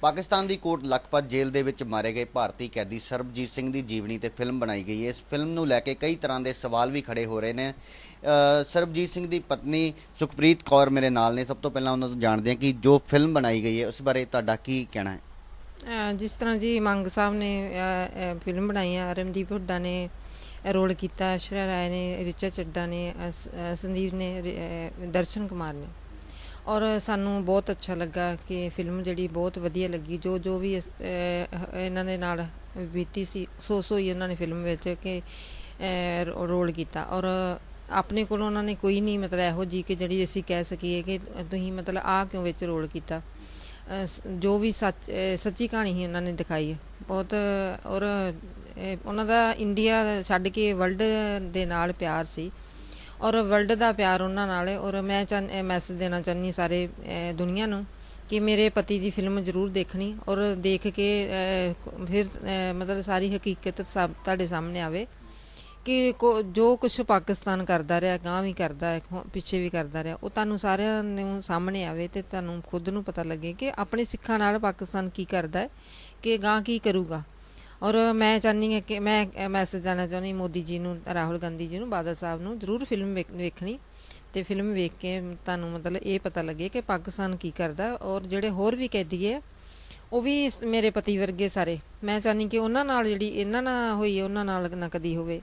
ਪਾਕਿਸਤਾਨ ਦੀ ਕੋਟ ਲਖਪਤ ਜੇਲ੍ਹ ਦੇ ਵਿੱਚ ਮਾਰੇ ਗਏ ਭਾਰਤੀ ਕੈਦੀ ਸਰਬਜੀਤ ਸਿੰਘ ਦੀ ਜੀਵਨੀ ਤੇ ਫਿਲਮ ਬਣਾਈ ਗਈ ਹੈ। ਇਸ ਫਿਲਮ ਨੂੰ ਲੈ ਕੇ ਕਈ ਤਰ੍ਹਾਂ ਦੇ ਸਵਾਲ ਵੀ ਖੜੇ ਹੋ ਰਹੇ ਨੇ। ਸਰਬਜੀਤ ਸਿੰਘ ਦੀ ਪਤਨੀ ਸੁਖਪ੍ਰੀਤ ਕੌਰ ਮੇਰੇ ਨਾਲ ਨੇ। ਸਭ ਤੋਂ ਪਹਿਲਾਂ ਉਹਨਾਂ ਤੋਂ ਜਾਣਦੇ ਹਾਂ ਕਿ ਜੋ ਫਿਲਮ ਬਣਾਈ ਗਈ ਹੈ, ਉਸ ਬਾਰੇ ਤੁਹਾਡਾ ਕੀ ਕਹਿਣਾ ਹੈ? ਜਿਸ ਤਰ੍ਹਾਂ ਜੀ ਮੰਗ ਸਾਹਿਬ ਨੇ ਫਿਲਮ ਬਣਾਈ ਹੈ ਰਮਦੀਪ ਹੁੱਡਾ ਨੇ ਰੋਲ ਕੀਤਾ ਅਸ਼ਰਾ ਰਾਏ ਨੇ, ਰਿਚਾ ਚੱਡਾ ਨੇ ਸੰਦੀਪ ਨੇ ਦਰਸ਼ਨ ਕੁਮਾਰ ਨੇ। ਔਰ ਸਾਨੂੰ ਬਹੁਤ ਅੱਛਾ ਲੱਗਾ ਕਿ ਫਿਲਮ ਜਿਹੜੀ ਬਹੁਤ ਵਧੀਆ ਲੱਗੀ। ਜੋ ਜੋ ਵੀ ਇਹਨਾਂ ਦੇ ਨਾਲ ਬੀਤੀ ਸੀ, ਸੋ ਸੋ ਹੀ ਉਹਨਾਂ ਨੇ ਫਿਲਮ ਵਿੱਚ ਕਿ ਰੋ- ਰੋਲ ਕੀਤਾ। ਔਰ ਆਪਣੇ ਕੋਲ ਉਹਨਾਂ ਨੇ ਕੋਈ ਨਹੀਂ ਮਤਲਬ ਇਹੋ ਜੀ ਕਿ ਜਿਹੜੀ ਅਸੀਂ ਕਹਿ ਸਕੀਏ ਕਿ ਤੁਸੀਂ ਮਤਲਬ ਆ ਕਿਉਂ ਵਿੱਚ ਰੋਲ ਕੀਤਾ? ਜੋ ਵੀ ਸੱਚ ਸੱਚੀ ਕਹਾਣੀ ਹੀ ਉਹਨਾਂ ਨੇ ਦਿਖਾਈ। ਹੈ ਬਹੁਤ, ਔਰ ਉਹਨਾਂ ਦਾ ਇੰਡੀਆ ਛੱਡ ਕੇ ਵਰਲਡ ਦੇ ਨਾਲ ਪਿਆਰ ਸੀ। ਔਰ ਵਰਲਡ ਦਾ ਪਿਆਰ ਉਹਨਾਂ ਨਾਲ ਹੈ। ਔਰ ਮੈਂ ਚਾਹ ਮੈਸੇਜ ਦੇਣਾ ਚਾਹੁੰਦੀ ਸਾਰੇ ਦੁਨੀਆ ਨੂੰ ਕਿ ਮੇਰੇ ਪਤੀ ਦੀ ਫਿਲਮ ਜ਼ਰੂਰ ਦੇਖਣੀ ਔਰ ਦੇਖ ਕੇ ਫਿਰ ਮਤਲਬ ਸਾਰੀ ਹਕੀਕਤ ਸਭ ਤੁਹਾਡੇ ਸਾਹਮਣੇ ਆਵੇ ਕਿ ਕੋ- ਜੋ ਕੁਝ ਪਾਕਿਸਤਾਨ ਕਰਦਾ ਰਿਹਾ ਗਾਂ ਵੀ ਕਰਦਾ ਹੈ ਪਿੱਛੇ ਵੀ ਕਰਦਾ ਰਿਹਾ, ਉਹ ਤੁਹਾਨੂੰ ਸਾਰਿਆਂ ਨੂੰ ਸਾਹਮਣੇ ਆਵੇ ਤੇ ਤੁਹਾਨੂੰ ਖੁਦ ਨੂੰ ਪਤਾ ਲੱਗੇ ਕਿ ਆਪਣੇ ਸਿੱਖਾਂ ਨਾਲ ਪਾਕਿਸਤਾਨ ਕੀ ਕਰਦਾ ਹੈ, ਕਿ ਗਾਂ ਕੀ ਕਰੂਗਾ। ਔਰ ਮੈਂ ਚਾਹੁੰਦੀ ਹਾਂ ਕਿ ਮੈਂ ਮੈਸੇਜ ਦੇਣਾ ਚਾਹੁੰਦੀ ਮੋਦੀ ਜੀ ਨੂੰ, ਰਾਹੁਲ ਗਾਂਧੀ ਜੀ ਨੂੰ, ਬਾਦਲ ਸਾਹਿਬ ਨੂੰ, ਜ਼ਰੂਰ ਫਿਲਮ ਵੇਖ- ਵੇਖਣੀ। ਤੇ ਫਿਲਮ ਵੇਖ ਕੇ ਤੁਹਾਨੂੰ ਮਤਲਬ ਇਹ ਪਤਾ ਲੱਗੇ ਕਿ ਪਾਕਿਸਤਾਨ ਕੀ ਕਰਦਾ ਔਰ ਜਿਹੜੇ ਹੋਰ ਵੀ ਕੈਦੀ ਹੈ, ਉਹ ਵੀ ਮੇਰੇ ਪਤੀ ਵਰਗੇ ਸਾਰੇ। ਮੈਂ ਚਾਹੁੰਦੀ ਕਿ ਉਹਨਾਂ ਨਾਲ ਜਿਹੜੀ, ਇਹਨਾਂ ਨਾਲ ਹੋਈ ਹੈ, ਉਹਨਾਂ ਨਾਲ ਨਾ ਕਦੀ ਹੋਵੇ।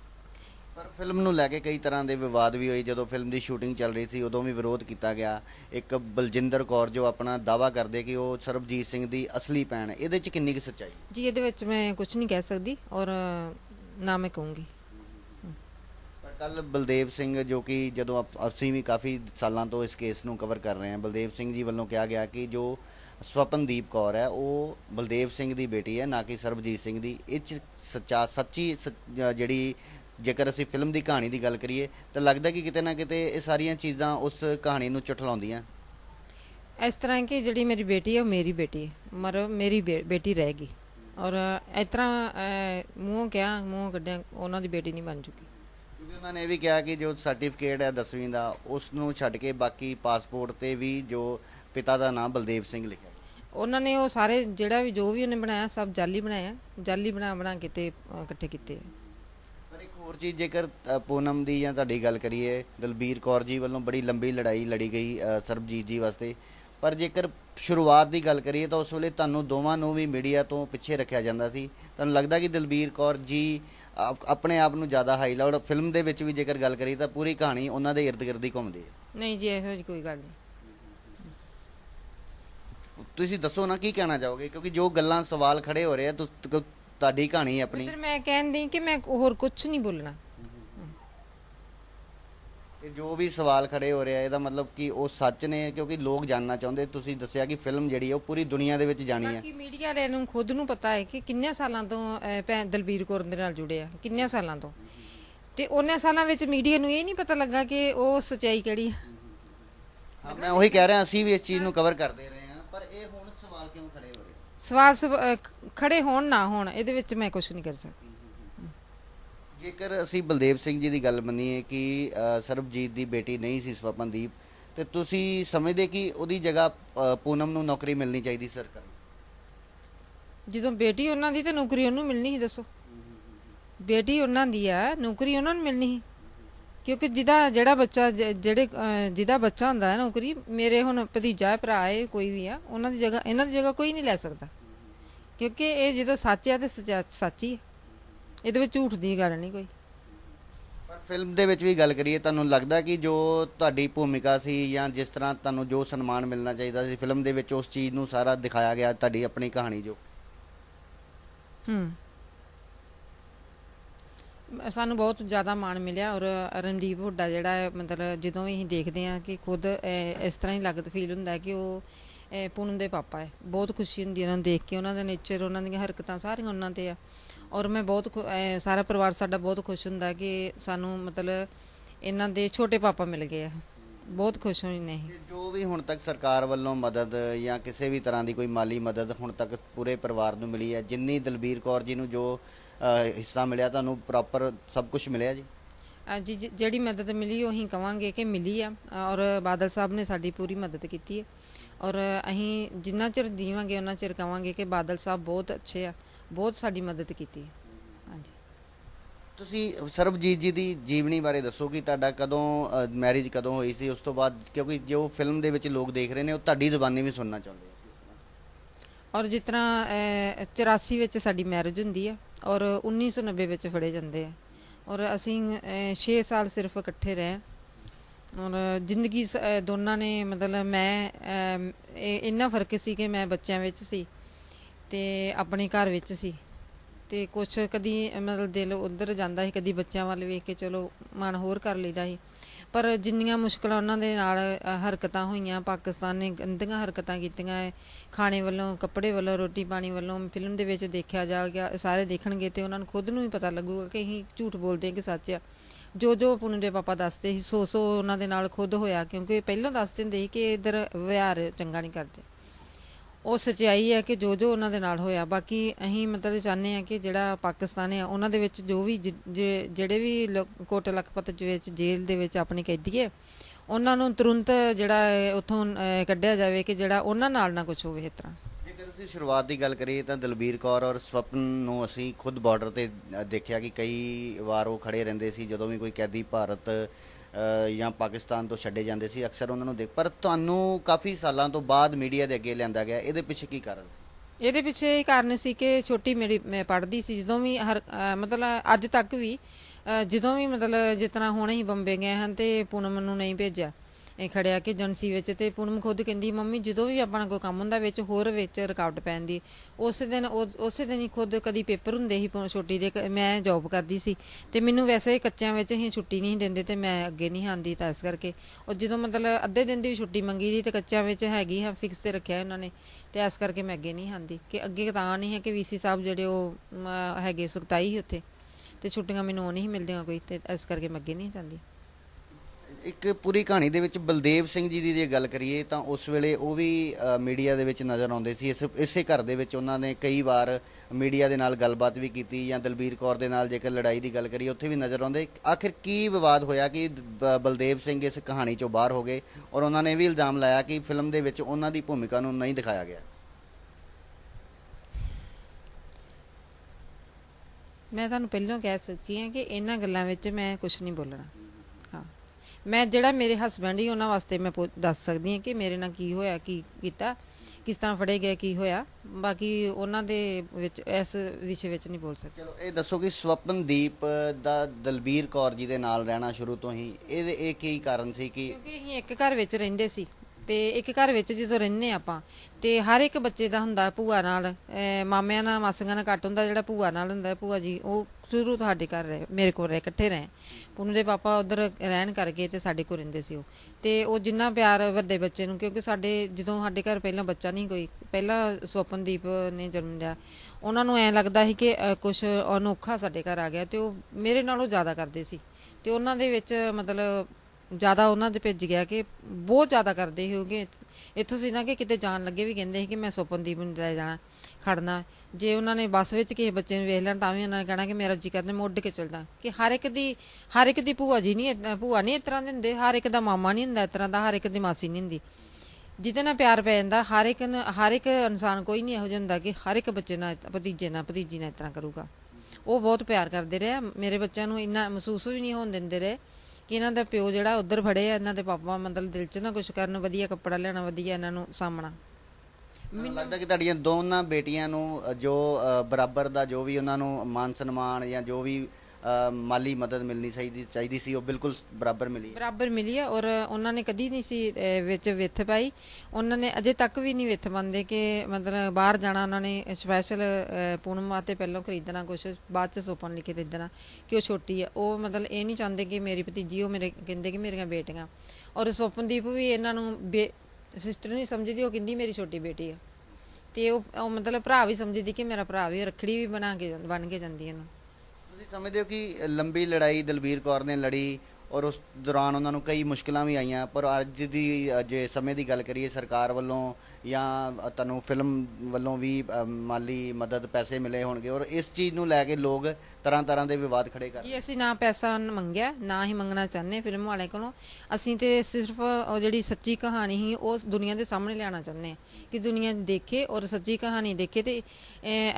ਪਰ ਫਿਲਮ ਨੂੰ ਲੈ ਕੇ ਕਈ ਤਰ੍ਹਾਂ ਦੇ ਵਿਵਾਦ ਵੀ ਹੋਏ। ਜਦੋਂ ਫਿਲਮ ਦੀ ਸ਼ੂਟਿੰਗ ਚੱਲ ਰਹੀ ਸੀ ਉਦੋਂ ਵੀ ਵਿਰੋਧ ਕੀਤਾ ਗਿਆ। ਇੱਕ ਬਲਜਿੰਦਰ ਕੌਰ ਜੋ ਆਪਣਾ ਦਾਵਾ ਕਰਦੇ ਕਿ ਉਹ ਸਰਬਜੀਤ ਸਿੰਘ ਦੀ ਅਸਲੀ ਭੈਣ ਹੈ। ਇਹਦੇ 'ਚ ਕਿੰਨੀ ਕੁ ਸੱਚਾਈ? ਜੀ ਇਹਦੇ ਵਿੱਚ ਮੈਂ ਕੁਝ ਨਹੀਂ ਕਹਿ ਸਕਦੀ ਔਰ ਨਾ ਮੈਂ ਕਹੂੰਗੀ। ਪਰ ਕੱਲ ਬਲਦੇਵ ਸਿੰਘ ਜੋ ਕਿ ਜਦੋਂ ਅਸੀਂ ਵੀ ਕਾਫੀ ਸਾਲਾਂ ਤੋਂ ਇਸ ਕੇਸ ਨੂੰ ਕਵਰ ਕਰ ਰਹੇ ਹਾਂ ਬਲਦੇਵ ਸਿੰਘ ਜੀ ਵੱਲੋਂ ਕਿਹਾ ਗਿਆ ਕਿ ਜੋ ਸਵਪਨਦੀਪ ਕੌਰ ਹੈ ਉਹ ਬਲਦੇਵ ਸਿੰਘ ਦੀ ਬੇਟੀ ਹੈ ਨਾ ਕਿ ਸਰਬਜੀਤ ਸਿੰਘ ਦੀ। ਇਹ 'ਚ ਸੱਚਾ ਸੱਚੀ ਅ, ਜਿਹੜੀ ਜੇਕਰ ਅਸੀਂ ਫਿਲਮ ਦੀ ਕਹਾਣੀ ਦੀ ਗੱਲ ਕਰੀਏ ਤਾਂ ਲੱਗਦਾ ਕਿ ਕਿਤੇ ਨਾ ਕਿਤੇ ਇਹ ਸਾਰੀਆਂ ਚੀਜ਼ਾਂ ਉਸ ਕਹਾਣੀ ਨੂੰ ਝੁਠਲਾਉਂਦੀਆਂ ਇਸ ਤਰ੍ਹਾਂ ਕਿ ਜਿਹੜੀ ਮੇਰੀ ਬੇਟੀ ਹੈ ਉਹ ਮੇਰੀ ਬੇਟੀ ਹੈ। ਮਰ ਮੇਰੀ ਬੇਟੀ ਰਹੇਗੀ ਔਰ ਇਸ ਤਰ੍ਹਾਂ ਮੂੰਹੋਂ ਕਿਹਾ ਮੂੰਹੋਂ ਕੱਢਿਆ ਉਹਨਾਂ ਦੀ ਬੇਟੀ ਨਹੀਂ ਬਣ ਚੁੱਕੀ। ਕਿਉਂਕਿ ਉਹਨਾਂ ਨੇ ਇਹ ਵੀ ਕਿਹਾ ਕਿ ਜੋ ਸਰਟੀਫਿਕੇਟ ਹੈ 10ਵੀਂ ਦਾ ਉਸ ਨੂੰ ਛੱਡ ਕੇ ਬਾਕੀ ਪਾਸਪੋਰਟ ਤੇ ਵੀ ਜੋ ਪਿਤਾ ਦਾ ਨਾਮ ਬਲਦੇਵ ਸਿੰਘ ਲਿਖਿਆ। ਉਹਨਾਂ ਨੇ ਉਹ ਸਾਰੇ ਜਿਹੜਾ ਵੀ ਜੋ ਵੀ ਉਹਨੇ ਬਣਾਇਆ ਸਭ ਜਾਲੀ ਬਣਾਇਆ। ਜਾਲੀ ਬਣਾ ਬਣਾ ਕੇ ਤੇ ਇਕੱਠੇ ਕੀਤੇ। ਹੋਰ ਚੀਜ਼ ਜੇਕਰ ਅ, ਪੂਨਮ ਦੀ ਜਾਂ ਤੁਹਾਡੀ ਗੱਲ ਕਰੀਏ ਦਲਬੀਰ ਕੌਰ ਜੀ ਵੱਲੋਂ ਬੜੀ ਲੰਬੀ ਲੜਾਈ ਲੜੀ ਗਈ ਅ, ਸਰਬਜੀਤ ਜੀ ਵਾਸਤੇ। ਪਰ ਜੇਕਰ ਸ਼ੁਰੂਆਤ ਦੀ ਗੱਲ ਕਰੀਏ ਤਾਂ ਉਸ ਵੇਲੇ ਤੁਹਾਨੂੰ ਦੋਵਾਂ ਨੂੰ ਵੀ ਮੀਡੀਆ ਤੋਂ ਪਿੱਛੇ ਰੱਖਿਆ ਜਾਂਦਾ ਸੀ। ਤੁਹਾਨੂੰ ਲੱਗਦਾ ਕਿ ਦਲਬੀਰ ਕੌਰ ਜੀ ਆਪ- ਆਪਣੇ ਆਪ ਨੂੰ ਜ਼ਿਆਦਾ ਹਾਈਲਾਈਟ ਫਿਲਮ ਦੇ ਵਿੱਚ ਵੀ ਜੇਕਰ ਗੱਲ ਕਰੀਏ ਤਾਂ ਪੂਰੀ ਕਹਾਣੀ ਉਹਨਾਂ ਦੇ ਇਰਦ ਗਿਰਦ ਹੀ ਘੁੰਮਦੀ ਹੈ। ਨਹੀਂ ਜੀ ਇਹੋ ਜਿਹੀ ਕੋਈ ਗੱਲ ਨਹੀਂ। ਤੁਸੀਂ ਦੱਸੋ ਨਾ ਕੀ ਕਹਿਣਾ ਚਾਹੋਗੇ? ਕਿਉਂਕਿ ਜੋ ਗੱਲਾਂ ਸਵਾਲ ਖੜੇ ਹੋ ਰਹੇ ਆ ਤੁਸ- ਤੁ- ਤੁਹਾਡੀ ਕਹਾਣੀ ਹੈ ਆਪਣੀ। ਫਿਰ ਮੈਂ ਕਹਿੰਦੀ ਕਿ ਮੈਂ ਹੋਰ ਕੁਝ ਨਹੀਂ ਬੋਲਣਾ। ਇਹ ਜੋ ਵੀ ਸਵਾਲ ਖੜੇ ਹੋ ਰਿਹਾ ਇਹਦਾ ਮਤਲਬ ਕਿ ਉਹ ਸੱਚ ਨੇ ਕਿਉਂਕਿ ਲੋਕ ਜਾਨਣਾ ਚਾਹੁੰਦੇ। ਤੁਸੀਂ ਦੱਸਿਆ ਕਿ ਫਿਲਮ ਜਿਹੜੀ ਹੈ ਉਹ ਪੂਰੀ ਦੁਨੀਆ ਦੇ ਵਿੱਚ ਜਾਣੀ ਹੈ। ਬਾਕੀ ਮੀਡੀਆ ਵਾਲਿਆਂ ਨੂੰ ਖੁਦ ਨੂੰ ਪਤਾ ਹੈ ਕਿ ਕਿੰਨੇ ਸਾਲਾਂ ਤੋਂ ਅਹ, ਭੈਣ ਦਲਬੀਰ ਕੌਰ ਦੇ ਨਾਲ ਜੁੜੇ ਆ। ਕਿੰਨੇ ਸਾਲਾਂ ਤੋਂ। ਤੇ ਉਹਨੇ ਸਾਲਾਂ ਵਿੱਚ ਮੀਡੀਆ ਨੂੰ ਇਹ ਨਹੀਂ ਪਤਾ ਲੱਗਾ ਕਿ ਉਹ ਸਚਾਈ ਕਿਹੜੀ ਹੈ ਹਾਂ ਮੈਂ ਉਹੀ ਕਹਿ ਰਿਹਾ ਅਸੀਂ ਵੀ ਇਸ ਚੀਜ਼ ਨੂੰ ਕਵਰ ਕਰਦੇ ਰਹੇ ਹਾਂ। ਪਰ ਇਹ ਹੁਣ ਸਵਾਲ ਕਿਉਂ ਖੜੇ ਹੋ ਰਹੇ ਸਵਾਲ ਖੜੇ ਹੋਣ ਨਾ ਹੋਣ ਇਹਦੇ ਵਿੱਚ ਮੈਂ ਕੁਝ ਨਹੀਂ ਕਰ ਸਕਦੀ। ਜੇਕਰ ਅਸੀਂ ਬਲਦੇਵ ਸਿੰਘ ਜੀ ਦੀ ਗੱਲ ਮੰਨੀਏ ਕਿ ਸਰਬਜੀਤ ਦੀ ਬੇਟੀ ਨਹੀਂ ਸੀ ਸਵਪਨਦੀਪ ਤੇ ਤੁਸੀਂ ਸਮਝਦੇ ਕਿ ਉਹਦੀ ਜਗ੍ਹਾ ਪੂਨਮ ਨੂੰ ਨੌਕਰੀ ਮਿਲਣੀ ਚਾਹੀਦੀ ਸਰਕਾਰ ਜਦੋਂ ਬੇਟੀ ਉਹਨਾਂ ਦੀ ਤੇ ਨੌਕਰੀ ਉਹਨੂੰ ਮਿਲਣੀ ਸੀ ਦੱਸੋ। ਬੇਟੀ ਉਹਨਾਂ ਦੀ ਆ ਨੌਕਰੀ ਉਹਨਾਂ ਨੂੰ ਮਿਲਣੀ ਸੀ। ਕਿਉਂਕਿ ਜਿਹਦਾ ਜਿਹੜਾ ਬੱਚਾ ਜਿਹੜੇ ਜਿਹਦਾ ਬੱਚਾ ਹੁੰਦਾ ਹੈ ਨੌਕਰੀ ਮੇਰੇ ਹੁਣ ਭਤੀਜਾ ਹੈ, ਭਰਾ ਹੈ ਕੋਈ ਵੀ ਆ ਉਹਨਾਂ ਦੀ ਜਗ੍ਹਾ ਇਹਨਾਂ ਦੀ ਜਗ੍ਹਾ ਕੋਈ ਨਹੀਂ ਲੈ ਸਕਦਾ। ਕਿਉਂਕਿ ਇਹ ਜਦੋਂ ਸੱਚ ਹੈ ਤੇ ਸੱਚਾ- ਹੈ। ਇਹਦੇ ਵਿੱਚ ਝੂਠ ਦੀ ਗੱਲ ਨਹੀਂ ਕੋਈ। ਪਰ ਫਿਲਮ ਦੇ ਵਿੱਚ ਵੀ ਗੱਲ ਕਰੀਏ ਤੁਹਾਨੂੰ ਲੱਗਦਾ ਕਿ ਜੋ ਤੁਹਾਡੀ ਭੂਮਿਕਾ ਸੀ ਜਾਂ ਜਿਸ ਤਰ੍ਹਾਂ ਤੁਹਾਨੂੰ ਜੋ ਸਨਮਾਨ ਮਿਲਣਾ ਚਾਹੀਦਾ ਸੀ ਫਿਲਮ ਦੇ ਵਿੱਚ ਉਸ ਚੀਜ਼ ਨੂੰ ਸਾਰਾ ਦਿਖਾਇਆ ਗਿਆ ਤੁਹਾਡੀ ਆਪਣੀ ਕਹਾਣੀ ਜੋ? ਹੂੰ। ਸਾਨੂੰ ਬਹੁਤ ਜ਼ਿਆਦਾ ਮਾਣ ਮਿਲਿਆ ਔਰ ਰਣਦੀਪ ਹੁੱਡਾ ਜਿਹੜਾ ਹੈ ਮਤਲਬ ਜਦੋਂ ਵੀ ਅਸੀਂ ਦੇਖਦੇ ਹਾਂ ਕਿ ਖੁਦ ਇਸ ਤਰ੍ਹਾਂ ਹੀ ਲੱਗਦਾ ਫੀਲ ਹੁੰਦਾ ਕਿ ਉਹ ਅਹ, ਪੂਨਮ ਦੇ ਪਾਪਾ ਹੈ। ਬਹੁਤ ਖੁਸ਼ੀ ਹੁੰਦੀ ਉਹਨਾਂ ਨੂੰ ਦੇਖ ਕੇ ਉਹਨਾਂ ਦਾ ਨੇਚਰ ਉਹਨਾਂ ਦੀਆਂ ਹਰਕਤਾਂ ਸਾਰੀਆਂ ਉਹਨਾਂ ਤੇ ਆ। ਔਰ ਮੈਂ ਬਹੁਤ ਖੁ- ਸਾਰਾ ਪਰਿਵਾਰ ਸਾਡਾ ਬਹੁਤ ਖੁਸ਼ ਹੁੰਦਾ ਕਿ ਸਾਨੂੰ ਮਤਲਬ ਇਹਨਾਂ ਦੇ ਛੋਟੇ ਪਾਪਾ ਮਿਲ ਗਏ ਆ। ਬਹੁਤ ਖੁਸ਼ ਹੋਈ ਨੇ ਅਸੀਂ। ਤੇ ਜੋ ਵੀ ਹੁਣ ਤੱਕ ਸਰਕਾਰ ਵੱਲੋਂ ਮਦਦ ਜਾਂ ਕਿਸੇ ਵੀ ਤਰ੍ਹਾਂ ਦੀ ਕੋਈ ਮਾਲੀ ਮਦਦ ਹੁਣ ਤੱਕ ਪੂਰੇ ਪਰਿਵਾਰ ਨੂੰ ਮਿਲੀ ਹੈ ਜਿੰਨੀ ਦਲਬੀਰ ਕੌਰ ਜੀ ਨੂੰ ਜੋ ਅ, ਹਿੱਸਾ ਮਿਲਿਆ ਤੁਹਾਨੂੰ ਪ੍ਰੋਪਰ ਸਭ ਕੁਝ ਮਿਲਿਆ ਜੀ? ਅੱਜ ਜ- ਜਿਹੜੀ ਮਦਦ ਮਿਲੀ ਉਹ ਅਸੀਂ ਕਵਾਂਗੇ ਕਿ ਮਿਲੀ ਆ ਔਰ ਬਾਦਲ ਸਾਹਿਬ ਨੇ ਸਾਡੀ ਪੂਰੀ ਮਦਦ ਕੀਤੀ ਹੈ। ਔਰ ਅਸੀਂ ਜਿੰਨਾ ਚਿਰ ਜੀਵਾਂਗੇ ਉਹਨਾਂ ਚਿਰ ਕਵਾਂਗੇ ਕਿ ਬਾਦਲ ਸਾਹਿਬ ਬਹੁਤ ਅੱਛੇ ਆ ਬਹੁਤ ਸਾਡੀ ਮਦਦ ਕੀਤੀ ਹੈ। ਹਾਂਜੀ। ਤੁਸੀਂ ਸਰਬਜੀਤ ਜੀ ਦੀ ਜੀਵਨੀ ਬਾਰੇ ਦੱਸੋ ਕਿ ਤੁਹਾਡਾ ਕਦੋਂ ਮੈਰਿਜ ਕਦੋਂ ਹੋਈ ਸੀ? ਉਸ ਤੋਂ ਬਾਅਦ ਕਿਉਂਕਿ ਜੋ ਫਿਲਮ ਦੇ ਵਿੱਚ ਲੋਕ ਦੇਖ ਰਹੇ ਨੇ ਉਹ ਤੁਹਾਡੀ ਜ਼ੁਬਾਨੀ ਵੀ ਸੁਣਨਾ ਚਾਹੁੰਦੇ ਆ। ਔਰ ਜਿਸ ਤਰ੍ਹਾਂ ਅਹ, 84 ਵਿੱਚ ਸਾਡੀ ਮੈਰਿਜ ਹੁੰਦੀ ਹੈ ਔਰ 1990 ਵਿੱਚ ਫੜੇ ਜਾਂਦੇ ਆ। ਔਰ ਅਸੀਂ 6 ਸਾਲ ਸਿਰਫ ਇਕੱਠੇ ਰਹੇ। ਔਰ ਜ਼ਿੰਦਗੀ ਸ- ਦੋਨਾਂ ਨੇ ਮਤਲਬ ਮੈਂ ਇੰਨਾ ਫ਼ਰਕ ਸੀ ਕਿ ਮੈਂ ਬੱਚਿਆਂ ਵਿੱਚ ਸੀ ਤੇ ਆਪਣੇ ਘਰ ਵਿੱਚ ਸੀ। ਤੇ ਕੁਛ ਕਦੀ, ਮਤਲਬ ਦਿਲ ਉਧਰ ਜਾਂਦਾ ਸੀ, ਕਦੀ ਬੱਚਿਆਂ ਵੱਲ ਵੇਖ ਕੇ ਚਲੋ ਮਨ ਹੋਰ ਕਰ ਲਈਦਾ ਸੀ। ਪਰ ਜਿੰਨੀਆਂ ਮੁਸ਼ਕਲਾਂ ਉਹਨਾਂ ਦੇ ਨਾਲ ਹਰਕਤਾਂ ਹੋਈਆਂ, ਪਾਕਿਸਤਾਨ ਨੇ ਗੰਦੀਆਂ ਹਰਕਤਾਂ ਕੀਤੀਆਂ ਹੈ ਖਾਣੇ ਵੱਲੋਂ, ਕੱਪੜੇ ਵੱਲੋਂ, ਰੋਟੀ ਪਾਣੀ ਵੱਲੋਂ, ਫਿਲਮ ਦੇ ਵਿੱਚ ਦੇਖਿਆ ਜਾ ਗਿਆ, ਸਾਰੇ ਦੇਖਣਗੇ ਤੇ ਉਹਨਾਂ ਨੂੰ ਖੁਦ ਨੂੰ ਹੀ ਪਤਾ ਲੱਗੂਗਾ ਕਿ ਅਸੀਂ ਝੂਠ ਬੋਲਦੇ ਹਾਂ ਕਿ ਸੱਚ ਆ। ਜੋ ਜੋ ਪੁੰਨ ਦੇ ਪਾਪਾ ਦੱਸਦੇ ਸੀ ਸੋ ਸੋ ਉਹਨਾਂ ਦੇ ਨਾਲ ਖੁਦ ਹੋਇਆ, ਕਿਉਂਕਿ ਪਹਿਲਾਂ ਦੱਸ ਦਿੰਦੇ ਸੀ ਕਿ ਇਧਰ ਵਿਹਾਰ ਚੰਗਾ ਨਹੀਂ ਕਰਦੇ। ਉਹ ਸਚਾਈ ਹੈ ਕਿ ਜੋ ਜੋ ਉਹਨਾਂ ਦੇ ਨਾਲ ਹੋਇਆ। ਬਾਕੀ ਅਸੀਂ ਮਤਲਬ ਚਾਹੁੰਦੇ ਆ ਕਿ ਜਿਹੜਾ ਪਾਕਿਸਤਾਨ ਆ ਉਹਨਾਂ ਦੇ ਵਿੱਚ ਜੋ ਵੀ ਜੇ- ਜਿਹੜੇ ਵੀ ਲੋਕ- ਕੋਟ ਲਖਪਤ ਵਿੱਚ, ਜੇਲ੍ਹ ਦੇ ਵਿੱਚ ਆਪਣੇ ਕੈਦੀ ਹੈ, ਉਹਨਾਂ ਨੂੰ ਤੁਰੰਤ ਜਿਹੜਾ ਹੈ ਉੱਥੋਂ ਕੱਢਿਆ ਜਾਵੇ ਕਿ ਜਿਹੜਾ ਉਹਨਾਂ ਨਾਲ ਨਾ ਕੁਝ ਹੋਵੇ ਇਸ ਤਰ੍ਹਾਂ। ਜੇਕਰ ਸ਼ੁਰੂਆਤ ਦੀ ਗੱਲ ਕਰੀਏ ਤਾਂ ਦਲਬੀਰ ਕੌਰ ਔਰ ਸਵਪਨ ਨੂੰ ਅਸੀਂ ਖੁਦ ਬਾਰਡਰ ਤੇ ਦੇਖਿਆ ਕਿ ਕਈ ਵਾਰ ਉਹ ਖੜੇ ਰਹਿੰਦੇ ਸੀ, ਜਦੋਂ ਵੀ ਕੋਈ ਕੈਦੀ ਭਾਰਤ ਜਾਂ ਪਾਕਿਸਤਾਨ ਤੋਂ ਛੱਡੇ ਜਾਂਦੇ ਸੀ, ਅਕਸਰ ਉਹਨਾਂ ਨੂੰ ਦੇਖ, ਪਰ ਤੁਹਾਨੂੰ ਕਾਫੀ ਸਾਲਾਂ ਤੋਂ ਬਾਅਦ ਮੀਡੀਆ ਦੇ ਅੱਗੇ ਲਿਆਂਦਾ ਗਿਆ, ਇਹਦੇ ਪਿੱਛੇ ਕੀ ਕਾਰਨ ਸੀ? ਇਹਦੇ ਪਿੱਛੇ ਇਹ ਕਾਰਨ ਸੀ ਕਿ ਛੋਟੀ ਮੇਰੀ, ਮੈਂ ਪੜ੍ਹਦੀ ਸੀ, ਜਦੋਂ ਵੀ ਹਰ ਮਤਲਬ ਅੱਜ ਤੱਕ ਵੀ ਜਦੋਂ ਵੀ ਮਤਲਬ ਜਿਸ ਤਰ੍ਹਾਂ ਹੁਣ ਹੀ ਬੰਬੇ ਗਏ ਹਨ ਤੇ ਪੂਨਮ ਨੂੰ ਨਹੀਂ ਭੇਜਿਆ ਖੜਿਆ ਕਿ ਏਜੰਸੀ ਵਿੱਚ ਤੇ ਪੂਨਮ ਖੁਦ ਕਹਿੰਦੀ, ਮੰਮੀ, ਜਦੋਂ ਵੀ ਆਪਣਾ ਕੋਈ ਕੰਮ ਹੁੰਦਾ ਵਿੱਚ ਹੋਰ ਵਿੱਚ ਰੁਕਾਵਟ ਪੈਂਦੀ ਉਸੇ ਦਿਨ ਉਹ- ਉਸੇ ਦਿਨ ਹੀ ਖੁਦ ਕਦੀ ਪੇਪਰ ਹੁੰਦੇ ਸੀ ਪੂ- ਛੋਟੀ ਦੇ, ਕ- ਮੈਂ ਜੌਬ ਕਰਦੀ ਸੀ ਤੇ ਮੈਨੂੰ ਵੈਸੇ ਹੀ ਕੱਚਿਆਂ ਵਿੱਚ ਹੀ ਛੁੱਟੀ ਨਹੀਂ ਦਿੰਦੇ ਤੇ ਮੈਂ ਅੱਗੇ ਨਹੀਂ ਆਂਦੀ ਤਾਂ ਇਸ ਕਰਕੇ। ਉਹ ਜਦੋਂ ਮਤਲਬ ਅੱਧੇ ਦਿਨ ਦੀ ਵੀ ਛੁੱਟੀ ਮੰਗੀ ਦੀ ਤੇ ਕੱਚਿਆਂ ਵਿੱਚ ਹੈਗੀ ਹੈ ਫਿਕਸ ਤੇ ਰੱਖਿਆ ਉਹਨਾਂ ਨੇ ਤੇ ਇਸ ਕਰਕੇ ਮੈਂ ਅੱਗੇ ਨਹੀਂ ਆਂਦੀ ਕਿ ਅੱਗੇ ਤਾਂ ਨਹੀਂ ਹੈ ਕਿ ਵੀਸੀ ਸਾਹਿਬ ਜਿਹੜੇ ਉਹ ਹੈਗੇ ਸੁਖਤਾਈ ਸੀ ਉੱਥੇ ਤੇ ਛੁੱਟੀਆਂ ਮੈਨੂੰ ਉਹ ਨਹੀਂ ਮਿਲਦੀਆਂ ਕੋਈ ਤੇ ਇਸ ਕਰਕੇ ਮੈਂ ਅੱਗੇ ਨਹੀਂ ਜਾਂਦੀ। ਇੱਕ ਪੂਰੀ ਕਹਾਣੀ ਦੇ ਵਿੱਚ ਬਲਦੇਵ ਸਿੰਘ ਜੀ ਦੀ ਜੇ ਗੱਲ ਕਰੀਏ ਤਾਂ ਉਸ ਵੇਲੇ ਉਹ ਵੀ ਮੀਡੀਆ ਦੇ ਵਿੱਚ ਨਜ਼ਰ ਆਉਂਦੇ ਸੀ। ਇਸ, ਇਸੇ ਘਰ ਦੇ ਵਿੱਚ ਉਹਨਾਂ ਨੇ ਕਈ ਵਾਰ ਮੀਡੀਆ ਦੇ ਨਾਲ ਗੱਲਬਾਤ ਵੀ ਕੀਤੀ ਜਾਂ ਦਲਬੀਰ ਕੌਰ ਦੇ ਨਾਲ ਜੇਕਰ ਲੜਾਈ ਦੀ ਗੱਲ ਕਰੀਏ, ਉੱਥੇ ਵੀ ਨਜ਼ਰ ਆਉਂਦੇ। ਆਖਿਰ ਕੀ ਵਿਵਾਦ ਹੋਇਆ ਕਿ ਬਲਦੇਵ ਸਿੰਘ ਇਸ ਕਹਾਣੀ ਚੋਂ ਬਾਹਰ ਹੋ ਗਏ ਔਰ ਉਹਨਾਂ ਨੇ ਵੀ ਇਲਜ਼ਾਮ ਲਾਇਆ ਕਿ ਫਿਲਮ ਦੇ ਵਿੱਚ ਉਹਨਾਂ ਦੀ ਭੂਮਿਕਾ ਨੂੰ ਨਹੀਂ ਦਿਖਾਇਆ ਗਿਆ? ਮੈਂ ਤੁਹਾਨੂੰ ਪਹਿਲਾਂ ਕਹਿ ਚੁੱਕੀ ਹਾਂ ਕਿ ਇਹਨਾਂ ਗੱਲਾਂ ਵਿੱਚ ਮੈਂ ਕੁਝ ਨਹੀਂ ਬੋਲਣਾ। ਮੈਂ ਜਿਹੜਾ ਮੇਰੇ ਹਸਬੰਡ ਹੀ ਉਹਨਾਂ ਵਾਸਤੇ ਮੈਂ ਦੱਸ ਸਕਦੀ ਹਾਂ ਕਿ ਮੇਰੇ ਨਾਲ ਕੀ ਹੋਇਆ ਕੀ ਕੀਤਾ ਕਿਸ ਤਰ੍ਹਾਂ ਫੜੇ ਗਏ ਕੀ ਹੋਇਆ। ਬਾਕੀ ਉਹਨਾਂ ਦੇ ਵਿੱਚ ਇਸ ਵਿਸ਼ੇ ਵਿੱਚ ਨਹੀਂ ਬੋਲ ਸਕਦੀ। ਚਲੋ ਇਹ ਦੱਸੋ ਕਿ ਸਵਪਨਦੀਪ ਦਾ ਦਲਬੀਰ ਕੌਰ ਜੀ ਦੇ ਨਾਲ ਰਹਿਣਾ ਸ਼ੁਰੂ ਤੋਂ ਹੀ ਇਹਦੇ ਇਹ ਕੀ ਕਾਰਨ ਸੀ ਕਿ ਕਿਉਂਕਿ ਅਸੀਂ ਇੱਕ ਘਰ ਵਿੱਚ ਰਹਿੰਦੇ ਸੀ। ਤੇ ਇੱਕ ਘਰ ਵਿੱਚ ਜਦੋਂ ਰਹਿੰਦੇ ਆਪਾਂ, ਤੇ ਹਰ ਇੱਕ ਬੱਚੇ ਦਾ ਹੁੰਦਾ ਭੂਆ ਨਾਲ ਮਾਮਿਆਂ ਨਾਲ, ਮਾਸੀਆਂ ਨਾਲ ਕੱਟ ਹੁੰਦਾ ਜਿਹੜਾ ਭੂਆ ਨਾਲ ਹੁੰਦਾ ਭੂਆ ਜੀ, ਉਹ ਸ਼ੁਰੂ ਤੋਂ ਸਾਡੇ ਘਰ ਰਹੇ, ਮੇਰੇ ਕੋਲ ਰਹੇ, ਇਕੱਠੇ ਰਹੇ। ਪੂਨਮ ਦੇ ਪਾਪਾ ਉਧਰ ਰਹਿਣ ਕਰਕੇ ਤੇ ਸਾਡੇ ਕੋਲ ਰਹਿੰਦੇ ਸੀ ਉਹ। ਤੇ ਉਹ ਜਿੰਨਾ ਪਿਆਰ ਵੱਡੇ ਬੱਚੇ ਨੂੰ, ਕਿਉਂਕਿ ਸਾਡੇ, ਜਦੋਂ ਸਾਡੇ ਘਰ ਪਹਿਲਾਂ ਬੱਚਾ ਨਹੀਂ ਕੋਈ, ਪਹਿਲਾਂ ਸਵਪਨਦੀਪ ਨੇ ਜਨਮ ਲਿਆ, ਉਹਨਾਂ ਨੂੰ ਐ ਲੱਗਦਾ ਸੀ ਕਿ ਕੁਝ ਅਨੋਖਾ ਸਾਡੇ ਘਰ ਆ ਗਿਆ ਤੇ ਉਹ ਮੇਰੇ ਨਾਲੋਂ ਜ਼ਿਆਦਾ ਕਰਦੇ ਸੀ। ਤੇ ਉਹਨਾਂ ਦੇ ਵਿੱਚ ਮਤਲਬ ਜ਼ਿਆਦਾ ਉਹਨਾਂ 'ਚ ਭਿੱਜ ਗਿਆ ਕਿ ਬਹੁਤ ਜ਼ਿਆਦਾ ਕਰਦੇ ਹੋਗੇ ਇੱਥੋਂ ਸੀ ਨਾ ਕਿ ਕਿਤੇ ਜਾਣ ਲੱਗੇ ਵੀ ਕਹਿੰਦੇ ਸੀ ਕਿ ਮੈਂ ਸੁਪਨਦੀਪ ਨੂੰ ਲੈ ਜਾਣਾ, ਖੜਨਾ। ਜੇ ਉਹਨਾਂ ਨੇ ਬੱਸ ਵਿੱਚ ਕਿਸੇ ਬੱਚੇ ਨੂੰ ਵੇਖ ਲੈਣ ਤਾਂ ਵੀ ਉਹਨਾਂ ਨੇ ਕਹਿਣਾ ਕਿ ਮੇਰਾ ਜੀ ਕਰਦਾ, ਮੈਂ ਉੱਡ ਕੇ ਚੱਲਦਾ। ਕਿ ਹਰ ਇੱਕ ਦੀ, ਹਰ ਇੱਕ ਦੀ ਭੂਆ ਜੀ ਨਹੀਂ ਭੂਆ ਨਹੀਂ ਇਸ ਤਰ੍ਹਾਂ ਦੇ ਹੁੰਦੇ, ਹਰ ਇੱਕ ਦਾ ਮਾਮਾ ਨਹੀਂ ਹੁੰਦਾ ਇਸ ਤਰ੍ਹਾਂ ਦਾ, ਹਰ ਇੱਕ ਦੀ ਮਾਸੀ ਨਹੀਂ ਹੁੰਦੀ। ਜਿਹਦੇ ਨਾਲ ਪਿਆਰ ਪੈ ਜਾਂਦਾ, ਹਰ ਇੱਕ ਨੂੰ- ਹਰ ਇੱਕ ਇਨਸਾਨ ਕੋਈ ਨਹੀਂ ਇਹੋ ਜਿਹਾ ਹੁੰਦਾ ਕਿ ਹਰ ਇੱਕ ਬੱਚੇ ਨਾਲ, ਭਤੀਜੇ ਨਾਲ, ਭਤੀਜੀ ਨਾਲ ਇਸ ਤਰ੍ਹਾਂ ਕਰੂਗਾ। ਉਹ ਬਹੁਤ ਪਿਆਰ ਕਰਦੇ ਰਹੇ ਮੇਰੇ ਬੱਚਿਆਂ ਨੂੰ ਇੰਨਾ ਮਹਿਸੂਸ ਵੀ ਨਹੀਂ ਹੋਣ ਦਿੰਦੇ ਰਹੇ। ਕਿ ਇਹਨਾਂ ਦਾ ਪਿਓ ਜਿਹੜਾ ਉਧਰ ਫੜੇ ਆ ਇਹਨਾਂ ਦੇ ਪਾਪਾ ਮਤਲਬ ਦਿਲ 'ਚ ਨਾ ਕੁਝ ਕਰਨ, ਵਧੀਆ ਕੱਪੜਾ ਲੈਣਾ, ਵਧੀਆ ਇਹਨਾਂ ਨੂੰ ਸਾਹਮਣਾ ਮੈਨੂੰ ਲੱਗਦਾ ਕਿ ਤੁਹਾਡੀਆਂ ਦੋਨਾਂ ਬੇਟੀਆਂ ਨੂੰ ਜੋ ਬਰਾਬਰ ਦਾ ਜੋ ਵੀ ਉਹਨਾਂ ਨੂੰ ਮਾਨ ਸਨਮਾਨ ਜਾਂ ਜੋ ਵੀ ਮਾਲੀ ਮਦਦ ਮਿਲਣੀ ਚਾਹੀਦੀ ਚਾਹੀਦੀ ਸੀ ਉਹ ਬਿਲਕੁਲ ਬਰਾਬਰ ਮਿਲੀ ਹੈ। ਬਰਾਬਰ ਮਿਲੀ ਆ ਔਰ ਉਹਨਾਂ ਨੇ ਕਦੀ ਨਹੀਂ ਸੀ ਅਹ, ਵਿੱਚ ਵਿੱਥ ਪਾਈ। ਉਹਨਾਂ ਨੇ ਅਜੇ ਤੱਕ ਵੀ ਨਹੀਂ ਵਿੱਥ ਮੰਨਦੇ ਕਿ ਮਤਲਬ ਬਾਹਰ ਜਾਣਾ ਉਹਨਾਂ ਨੇ ਸਪੈਸ਼ਲ ਪੂਨਮ ਵਾਸਤੇ ਪਹਿਲਾਂ ਖਰੀਦਣਾ ਕੁਝ ਬਾਅਦ ਚ ਸੁਪਨ ਲਿਖ ਖਰੀਦਣਾ ਕਿ ਉਹ ਛੋਟੀ ਆ ਉਹ ਮਤਲਬ ਇਹ ਨਹੀਂ ਚਾਹੁੰਦੇ ਕਿ ਮੇਰੀ ਭਤੀਜੀ ਉਹ ਮੇਰੇ ਕਹਿੰਦੇ ਕਿ ਮੇਰੀਆਂ ਬੇਟੀਆਂ। ਔਰ ਸੁਪਨਦੀਪ ਵੀ ਇਹਨਾਂ ਨੂੰ ਸਿਸਟਰ ਨਹੀਂ ਸਮਝਦੀ ਉਹ ਕਹਿੰਦੀ ਮੇਰੀ ਛੋਟੀ ਬੇਟੀ ਆ ਤੇ ਉਹ ਉਹ ਮਤਲਬ ਭਰਾ ਵੀ ਸਮਝਦੀ ਕਿ ਮੇਰਾ ਭਰਾ ਵੀ ਰੱਖੜੀ ਵੀ ਬਣਾ ਕੇ ਬਣ ਕੇ ਜਾਂਦੀ ਇਹਨੂੰ। ਤੁਸੀਂ ਸਮਝਦੇ ਹੋ ਕਿ ਲੰਬੀ ਲੜਾਈ ਦਲਬੀਰ ਕੌਰ ਨੇ ਲੜੀ ਔਰ ਉਸ ਦੌਰਾਨ ਉਹਨਾਂ ਨੂੰ ਕਈ ਮੁਸ਼ਕਲਾਂ ਵੀ ਆਈਆਂ, ਪਰ ਅੱਜ ਦੀ ਜੇ ਸਮੇਂ ਦੀ ਗੱਲ ਕਰੀਏ ਸਰਕਾਰ ਵੱਲੋਂ ਜਾਂ ਤੁਹਾਨੂੰ ਫਿਲਮ ਵੱਲੋਂ ਵੀ ਮਾਲੀ ਮਦਦ ਪੈਸੇ ਮਿਲੇ ਹੋਣਗੇ ਔਰ ਇਸ ਚੀਜ਼ ਨੂੰ ਲੈ ਕੇ ਲੋਕ ਤਰ੍ਹਾਂ ਤਰ੍ਹਾਂ ਦੇ ਵਿਵਾਦ ਖੜੇ ਕਰ ਜੀ, ਅਸੀਂ ਨਾ ਪੈਸਾ ਮੰਗਿਆ, ਨਾ ਹੀ ਮੰਗਣਾ ਚਾਹੁੰਦੇ ਫਿਲਮ ਵਾਲੇ ਕੋਲੋਂ। ਅਸੀਂ ਤੇ ਸਿਰਫ ਉਹ ਜਿਹੜੀ ਸੱਚੀ ਕਹਾਣੀ ਸੀ ਉਹ ਦੁਨੀਆ ਦੇ ਸਾਹਮਣੇ ਲਿਆਉਣਾ ਚਾਹੁੰਦੇ ਹਾਂ ਕਿ ਦੁਨੀਆ ਦੇਖੇ ਔਰ ਸੱਚੀ ਕਹਾਣੀ ਦੇਖੇ ਤੇ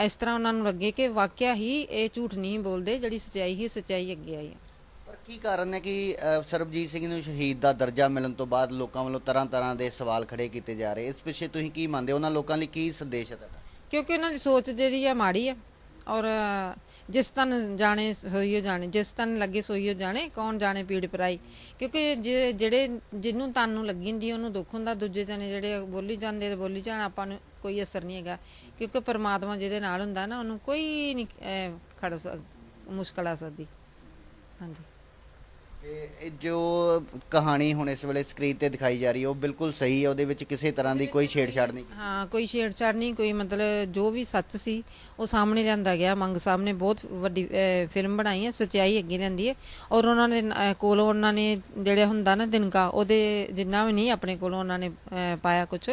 ਇਸ ਤਰ੍ਹਾਂ ਉਹਨਾਂ ਨੂੰ ਲੱਗੇ ਕਿ ਵਾਕਿਆ ਹੀ ਇਹ ਝੂਠ ਨਹੀਂ ਬੋਲਦੇ, ਜਿਹੜੀ ਸੱਚਾਈ ਹੀ ਸੱਚਾਈ ਅੱਗੇ ਆਈ ਹੈ। ਕੀ ਕਾਰਨ ਹੈ ਕਿ ਅ, ਸਰਬਜੀਤ ਸਿੰਘ ਨੂੰ ਸ਼ਹੀਦ ਦਾ ਦਰਜਾ ਮਿਲਣ ਤੋਂ ਬਾਅਦ ਲੋਕਾਂ ਵੱਲੋਂ ਤਰ੍ਹਾਂ ਤਰ੍ਹਾਂ ਦੇ ਸਵਾਲ ਖੜੇ ਕੀਤੇ ਜਾ ਰਹੇ? ਇਸ ਪਿੱਛੇ ਤੁਸੀਂ ਕੀ ਮੰਨਦੇ ਹੋ? ਉਹਨਾਂ ਲੋਕਾਂ ਲਈ ਕੀ ਸੰਦੇਸ਼ ਹੈ ਤੁਹਾਡਾ? ਕਿਉਂਕਿ ਉਹਨਾਂ ਦੀ ਸੋਚ ਜਿਹੜੀ ਆ ਮਾੜੀ ਆ। ਔਰ ਜਿਸ ਤਨ ਜਾਣੇ ਸੋਈਓ ਜਾਣੇ ਜਿਸ ਤਨ ਲੱਗੇ ਸੋਈਓ ਜਾਣੇ ਕੌਣ ਜਾਣੇ ਪੀੜ ਪਰਾਈ? ਕਿਉਂਕਿ ਜੇ- ਜਿਹੜੇ ਜਿਹਨੂੰ ਤਨ ਨੂੰ ਲੱਗੀ ਹੁੰਦੀ ਉਹਨੂੰ ਦੁੱਖ ਹੁੰਦਾ ਦੂਜੇ ਜਣੇ ਜਿਹੜੇ ਬੋਲੀ ਜਾਂਦੇ ਤੇ ਬੋਲੀ ਜਾਣ ਆਪਾਂ ਨੂੰ ਕੋਈ ਅਸਰ ਨਹੀਂ ਹੈਗਾ। ਕਿਉਂਕਿ ਪਰਮਾਤਮਾ ਜਿਹਦੇ ਨਾਲ ਹੁੰਦਾ ਨਾ ਉਹਨੂੰ ਕੋਈ ਨਹੀਂ ਅਹ, ਖੜ ਸਕ ਮੁਸ਼ਕਲ ਆ ਸਕਦੀ। ਹਾਂਜੀ। ਤੇ ਇਹ ਜੋ ਕਹਾਣੀ ਹੁਣ ਇਸ ਵੇਲੇ ਸਕਰੀਨ ਤੇ ਦਿਖਾਈ ਜਾ ਰਹੀ ਹੈ, ਉਹ ਬਿਲਕੁਲ ਸਹੀ ਹੈ, ਉਹਦੇ ਵਿੱਚ ਕਿਸੇ ਤਰ੍ਹਾਂ ਦੀ ਕੋਈ ਛੇੜਛਾੜ ਨਹੀਂ ਹਾਂ, ਕੋਈ ਛੇੜਛਾੜ ਨਹੀਂ, ਕੋਈ ਮਤਲਬ ਜੋ ਵੀ ਸੱਚ ਸੀ, ਉਹ ਸਾਹਮਣੇ ਲਿਆਂਦਾ ਗਿਆ। ਮੰਗ ਸਾਹਿਬ ਨੇ ਬਹੁਤ ਵੱਡੀ ਫਿਲਮ ਬਣਾਈ ਹੈ, ਸਚਾਈ ਅੱਗੇ ਲਿਆਂਦੀ ਹੈ। ਔਰ ਉਹਨਾਂ ਨੇ ਕੋਲੋਂ ਉਹਨਾਂ ਨੇ ਜਿਹੜਾ ਹੁੰਦਾ ਨਾ ਦਿਨਕਾ, ਉਹਦੇ ਜਿੰਨਾ ਵੀ ਨਹੀਂ, ਆਪਣੇ ਕੋਲੋਂ ਉਹਨਾਂ ਨੇ ਪਾਇਆ ਕੁਝ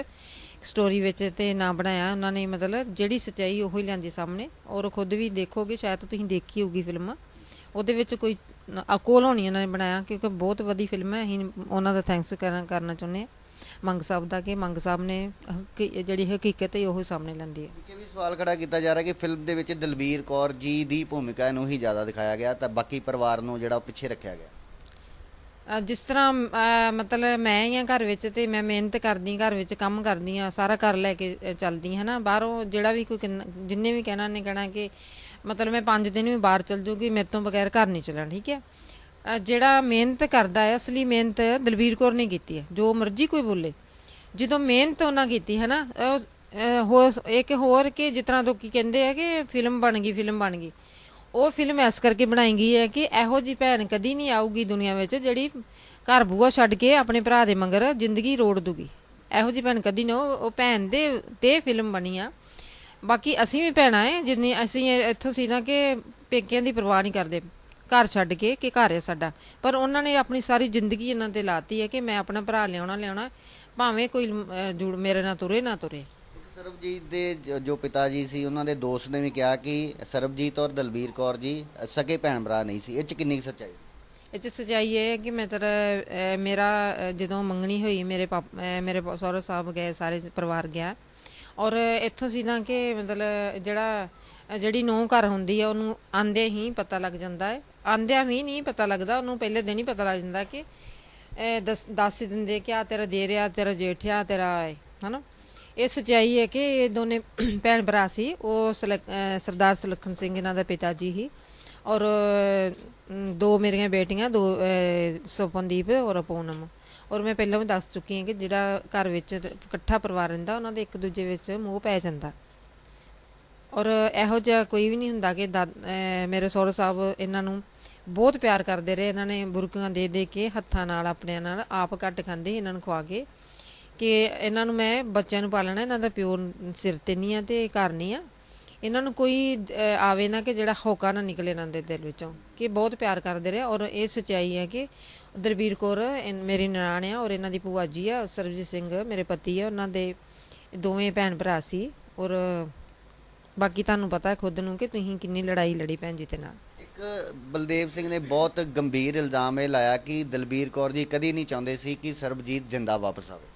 ਸਟੋਰੀ ਵਿੱਚ ਤੇ ਨਾ ਬਣਾਇਆ। ਉਹਨਾਂ ਨੇ ਮਤਲਬ ਜਿਹੜੀ ਸਚਾਈ ਉਹ ਹੀ ਲਿਆਂਦੀ ਸਾਹਮਣੇ। ਔਰ ਖੁਦ ਵੀ ਦੇਖੋਗੇ, ਸ਼ਾਇਦ ਤੁਸੀਂ ਦੇਖੀ ਹੋਊਗੀ ਫਿਲਮ ਉਹਦੇ ਵਿੱਚ ਕੋਈ ਅਕੋਲ ਹੋਣੀ ਉਹਨਾਂ ਨੇ ਬਣਾਇਆ ਕਿਉਂਕਿ ਬਹੁਤ ਵਧੀਆ ਫਿਲਮ ਹੈ। ਅਸੀਂ ਉਹਨਾਂ ਦਾ ਥੈਂਕਸ ਕਰਨਾ ਕਰਨਾ ਚਾਹੁੰਦੇ ਹਾਂ। ਮੰਗ ਸਾਹਿਬ ਦਾ ਕਿ ਮੰਗ ਸਾਹਿਬ ਨੇ ਜਿਹੜੀ ਹਕੀਕਤ ਹੈ ਉਹ ਸਾਹਮਣੇ ਲੈਂਦੀ ਹੈ। ਕਿ ਵੀ ਸਵਾਲ ਖੜਾ ਕੀਤਾ ਜਾ ਰਿਹਾ ਕਿ ਫਿਲਮ ਦੇ ਵਿੱਚ ਦਲਬੀਰ ਕੌਰ ਜੀ ਦੀ ਭੂਮਿਕਾ ਨੂੰ ਹੀ ਜ਼ਿਆਦਾ ਦਿਖਾਇਆ ਗਿਆ ਤਾਂ ਬਾਕੀ ਪਰਿਵਾਰ ਨੂੰ ਜਿਹੜਾ ਪਿੱਛੇ ਰੱਖਿਆ ਗਿਆ। ਜਿਸ ਤਰ੍ਹਾਂ ਮਤਲਬ ਮੈਂ ਹੀ ਆ ਘਰ ਵਿੱਚ ਤੇ ਮੈਂ ਮਿਹਨਤ ਕਰਦੀ ਘਰ ਵਿੱਚ ਕੰਮ ਕਰਦੀ ਆ ਸਾਰਾ ਘਰ ਲੈ ਕੇ ਚੱਲਦੀ ਹਾਂ ਨਾ। ਬਾਹਰੋਂ ਜਿਹੜਾ ਵੀ ਕੋਈ ਜਿੰਨੇ ਵੀ ਕਹਿਣਾ ਨੇ ਕਹਿਣਾ ਕਿ ਮਤਲਬ ਮੈਂ 5 ਦਿਨ ਵੀ ਬਾਹਰ ਚੱਲ ਜੂਗੀ, ਮੇਰੇ ਤੋਂ ਬਗੈਰ ਘਰ ਨਹੀਂ ਚੱਲਣਾ, ਠੀਕ ਹੈ? ਜਿਹੜਾ ਮਿਹਨਤ ਕਰਦਾ ਹੈ, ਅਸਲੀ ਮਿਹਨਤ ਦਲਬੀਰ ਕੌਰ ਨੇ ਕੀਤੀ ਹੈ, ਜੋ ਮਰਜ਼ੀ ਕੋਈ ਬੋਲੇ। ਜਦੋਂ ਮਿਹਨਤ ਉਹਨਾਂ ਕੀਤੀ ਹੈ ਨਾ ਹੋ, ਇੱਕ ਹੋਰ ਕਿ ਜਿਸ ਤਰ੍ਹਾਂ ਲੋਕੀ ਕਹਿੰਦੇ ਆ ਕਿ ਫਿਲਮ ਬਣ ਗਈ, ਫਿਲਮ ਬਣ ਗਈ। ਉਹ ਫਿਲਮ ਇਸ ਕਰਕੇ ਬਣਾਈ ਗਈ ਹੈ ਕਿ ਇਹੋ ਜੀ ਭੈਣ ਕਦੀ ਨਹੀਂ ਆਊਗੀ ਦੁਨੀਆ ਵਿੱਚ ਜਿਹੜੀ ਘਰ ਬੂਆ ਛੱਡ ਕੇ ਆਪਣੇ ਭਰਾ ਦੇ ਮਗਰ ਜ਼ਿੰਦਗੀ ਰੋੜ ਦੂਗੀ। ਇਹੋ ਜੀ ਭੈਣ ਕਦੀ ਨਾ ਉਹ ਉਹ ਭੈਣ ਦੇ, ਤੇ ਫਿਲਮ ਬਣੀ ਆ। ਬਾਕੀ ਅਸੀਂ ਵੀ ਭੈਣਾਂ ਹੈ ਜਿੰਨੀ ਅਸੀਂ ਇੱਥੋਂ ਸੀ ਨਾ ਕਿ ਪੇਕਿਆਂ ਦੀ ਪਰਵਾਹ ਨਹੀਂ ਕਰਦੇ ਘਰ ਛੱਡ ਕੇ ਕਿ ਘਰ ਹੈ ਸਾਡਾ। ਪਰ ਉਹਨਾਂ ਨੇ ਆਪਣੀ ਸਾਰੀ ਜ਼ਿੰਦਗੀ ਇਹਨਾਂ ਤੇ ਲਾਤੀ ਹੈ ਕਿ ਮੈਂ ਆਪਣਾ ਭਰਾ ਲਿਆਉਣਾ ਲਿਆਉਣਾ ਭਾਵੇਂ ਕੋਈ ਜੁੜ ਮੇਰੇ ਨਾਲ ਤੁਰੇ ਨਾ ਤੁਰੇ। ਸਰਬਜੀਤ ਦੇ ਜ- ਪਿਤਾ ਜੀ ਸੀ ਉਹਨਾਂ ਦੇ ਦੋਸਤ ਨੇ ਵੀ ਕਿਹਾ ਕਿ ਸਰਬਜੀਤ ਔਰ ਦਲਬੀਰ ਕੌਰ ਜੀ ਸਕੇ ਭੈਣ ਭਰਾ ਨਹੀਂ ਸੀ। ਇਹ ਚ ਕਿੰਨੀ ਸੱਚਾਈ? ਇਹ ਚ ਸਚਾਈ ਇਹ ਹੈ ਕਿ ਮੈਂ ਤੇਰਾ ਮੇਰਾ ਜਦੋਂ ਮੰਗਣੀ ਹੋਈ ਮੇਰੇ ਮੇਰੇ ਸਹੁਰਾ ਸਾਹਿਬ ਗਏ ਸਾਰੇ ਪਰਿਵਾਰ ਗਿਆ। ਔਰ ਇੱਥੋਂ ਸੀ ਨਾ ਕਿ ਮਤਲਬ ਜਿਹੜਾ ਜਿਹੜੀ ਨੌ ਘਰ ਹੁੰਦੀ ਹੈ ਉਹਨੂੰ ਆਂਦੇ ਹੀ ਪਤਾ ਲੱਗ ਜਾਂਦਾ ਹੈ। ਆਂਦਿਆਂ ਵੀ ਨਹੀਂ ਪਤਾ ਲੱਗਦਾ, ਉਹਨੂੰ ਪਹਿਲੇ ਦਿਨ ਹੀ ਪਤਾ ਲੱਗ ਜਾਂਦਾ ਕਿ ਇਹ ਦੱਸ ਦੱਸ ਦਿੰਦੇ ਕਿ ਆ ਤੇਰਾ ਦੇ ਰਿਆ ਤੇਰਾ ਜੇਠਿਆ ਤੇਰਾ ਹੈ ਹਨਾ? ਇਹ ਸਚਾਈ ਹੈ ਕਿ ਇਹ ਦੋਨੇ ਭੈਣ ਭਰਾ ਸੀ, ਉਹ ਸਲਕ- ਸਰਦਾਰ ਸੁਲੱਖਣ ਸਿੰਘ ਇਹਨਾਂ ਦਾ ਪਿਤਾ ਜੀ ਹੀ। ਔਰ ਦੋ ਮੇਰੀਆਂ ਬੇਟੀਆਂ, ਦੋ ਸੁਪਨਦੀਪ ਔਰ ਪੂਨਮ ਔਰ ਮੈਂ ਪਹਿਲਾਂ ਵੀ ਦੱਸ ਚੁੱਕੀ ਹਾਂ ਕਿ ਜਿਹੜਾ ਘਰ ਵਿੱਚ ਇਕੱਠਾ ਪਰਿਵਾਰ ਰਹਿੰਦਾ, ਉਹਨਾਂ ਦੇ ਇੱਕ ਦੂਜੇ ਵਿੱਚ ਮੋਹ ਪੈ ਜਾਂਦਾ। ਔਰ ਇਹੋ ਜਿਹਾ ਕੋਈ ਵੀ ਨਹੀਂ ਹੁੰਦਾ ਕਿ ਦਾ- ਮੇਰੇ ਸਹੁਰਾ ਸਾਹਿਬ ਇਹਨਾਂ ਨੂੰ ਬਹੁਤ ਪਿਆਰ ਕਰਦੇ ਰਹੇ। ਇਹਨਾਂ ਨੇ ਬੁਰਕੀਆਂ ਦੇ ਦੇ ਕੇ ਹੱਥਾਂ ਨਾਲ, ਆਪਣਿਆਂ ਨਾਲ ਆਪ ਕੱਟ ਖਾਂਦੇ ਇਹਨਾਂ ਨੂੰ ਖਵਾ ਕੇ ਕਿ ਇਹਨਾਂ ਨੂੰ ਮੈਂ ਬੱਚਿਆਂ ਨੂੰ ਪਾਲਣਾ, ਇਹਨਾਂ ਦਾ ਪਿਓ ਸਿਰ ਤੇ ਨਹੀਂ ਆ ਤੇ ਘਰ ਨਹੀਂ ਆ। ਇਹਨਾਂ ਨੂੰ ਕੋਈ ਆਵੇ ਨਾ ਕਿ ਜਿਹੜਾ ਹੋਕਾ ਨਾ ਨਿਕਲੇ ਇਹਨਾਂ ਦੇ ਦਿਲ ਵਿੱਚੋਂ ਕਿ ਬਹੁਤ ਪਿਆਰ ਕਰਦੇ ਰਹੇ। ਔਰ ਇਹ ਸਚਾਈ ਹੈ ਕਿ ਦਰਬੀਰ ਕੌਰ ਮੇਰੀ ਨਨਾਣ ਆ ਔਰ ਇਹਨਾਂ ਦੀ ਭੂਆ ਜੀ ਆ ਸਰਬਜੀਤ ਸਿੰਘ ਮੇਰੇ ਪਤੀ ਆ ਉਹਨਾਂ ਦੇ ਦੋਵੇਂ ਭੈਣ ਭਰਾ ਸੀ। ਔਰ ਬਾਕੀ ਤੁਹਾਨੂੰ ਪਤਾ ਹੈ ਖੁਦ ਨੂੰ ਕਿ ਤੁਸੀਂ ਕਿੰਨੀ ਲੜਾਈ ਲੜੀ ਭੈਣ ਜੀ ਦੇ ਨਾਲ। ਇੱਕ ਬਲਦੇਵ ਸਿੰਘ ਨੇ ਬਹੁਤ ਗੰਭੀਰ ਇਲਜ਼ਾਮ ਇਹ ਲਾਇਆ ਕਿ ਦਲਬੀਰ ਕੌਰ ਜੀ ਕਦੀ ਨਹੀਂ ਚਾਹੁੰਦੇ ਸੀ ਕਿ ਸਰਬਜੀਤ ਜਿੰਦਾ ਵਾਪਸ ਆਵੇ।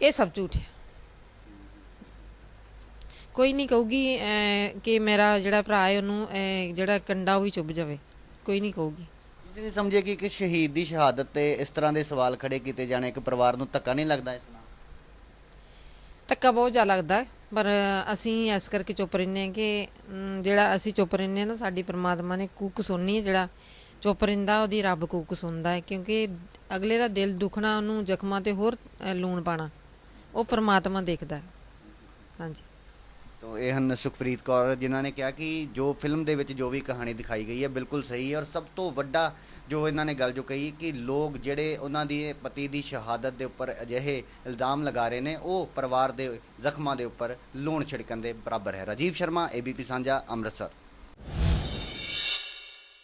ਇਹ ਸਭ ਝੂਠ ਹੈ। ਕੋਈ ਨਹੀਂ ਕਹੂਗੀ ਕਿ ਮੇਰਾ ਜਿਹੜਾ ਭਰਾ ਹੈ ਉਹਨੂੰ ਜਿਹੜਾ ਕੰਡਾ ਉਹ ਵੀ ਚੁੱਭ ਜਾਵੇ। ਕੋਈ ਨਹੀਂ ਕਹੂਗੀ। ਤੁਸੀਂ ਨਹੀਂ ਸਮਝੇ ਕਿ ਇੱਕ ਸ਼ਹੀਦ ਦੀ ਸ਼ਹਾਦਤ ਤੇ ਇਸ ਤਰ੍ਹਾਂ ਦੇ ਸਵਾਲ ਖੜੇ ਕੀਤੇ ਜਾਣੇ? ਇੱਕ ਪਰਿਵਾਰ ਨੂੰ ਧੱਕਾ ਨਹੀਂ ਲੱਗਦਾ ਇਸ ਨਾਲ? ਧੱਕਾ ਬਹੁਤ ਜ਼ਿਆਦਾ ਲੱਗਦਾ ਪਰ ਅਸੀਂ ਇਸ ਕਰਕੇ ਚੁੱਪ ਰਹਿੰਦੇ ਹਾਂ ਕਿ ਜਿਹੜਾ ਅਸੀਂ ਚੁੱਪ ਰਹਿੰਦੇ ਹਾਂ ਨਾ ਸਾਡੀ ਪ੍ਰਮਾਤਮਾ ਨੇ ਕੂਕ ਸੁਣਨੀ ਹੈ ਜਿਹੜਾ ਚੁੱਪ ਰਹਿੰਦਾ ਉਹਦੀ ਰੱਬ ਕੂਕ ਸੁਣਦਾ ਹੈ ਕਿਉਂਕਿ ਅਗਲੇ ਦਾ ਦਿਲ ਦੁਖਣਾ ਉਹਨੂੰ ਜ਼ਖਮਾਂ ਤੇ ਹੋਰ ਲੂਣ ਪਾਣਾ ਉਹ ਪ੍ਰਮਾਤਮਾ ਦੇਖਦਾ ਹੈ। ਹਾਂਜੀ। ਤੋ ਇਹ ਹਨ ਸੁਖਪ੍ਰੀਤ ਕੌਰ ਜਿਨ੍ਹਾਂ ਨੇ ਕਿਹਾ ਕਿ ਜੋ ਫਿਲਮ ਦੇ ਵਿੱਚ ਜੋ ਵੀ ਕਹਾਣੀ ਦਿਖਾਈ ਗਈ ਹੈ ਬਿਲਕੁਲ ਸਹੀ ਹੈ ਔਰ ਸਭ ਤੋਂ ਵੱਡਾ ਜੋ ਇਹਨਾਂ ਨੇ ਗੱਲ ਜੋ ਕਹੀ ਕਿ ਲੋਕ ਜਿਹੜੇ ਉਹਨਾਂ ਦੀ ਪਤੀ ਦੀ ਸ਼ਹਾਦਤ ਦੇ ਉੱਪਰ ਅਜਿਹੇ ਇਲਜ਼ਾਮ ਲਗਾ ਰਹੇ ਨੇ, ਉਹ ਪਰਿਵਾਰ ਦੇ ਜ਼ਖਮਾਂ ਦੇ ਉੱਪਰ ਲੂਣ ਛਿੜਕਣ ਦੇ ਬਰਾਬਰ ਹੈ। ਰਾਜੀਵ ਸ਼ਰਮਾ ਏਬੀਪੀ ਸਾਂਝਾ, ਅੰਮ੍ਰਿਤਸਰ।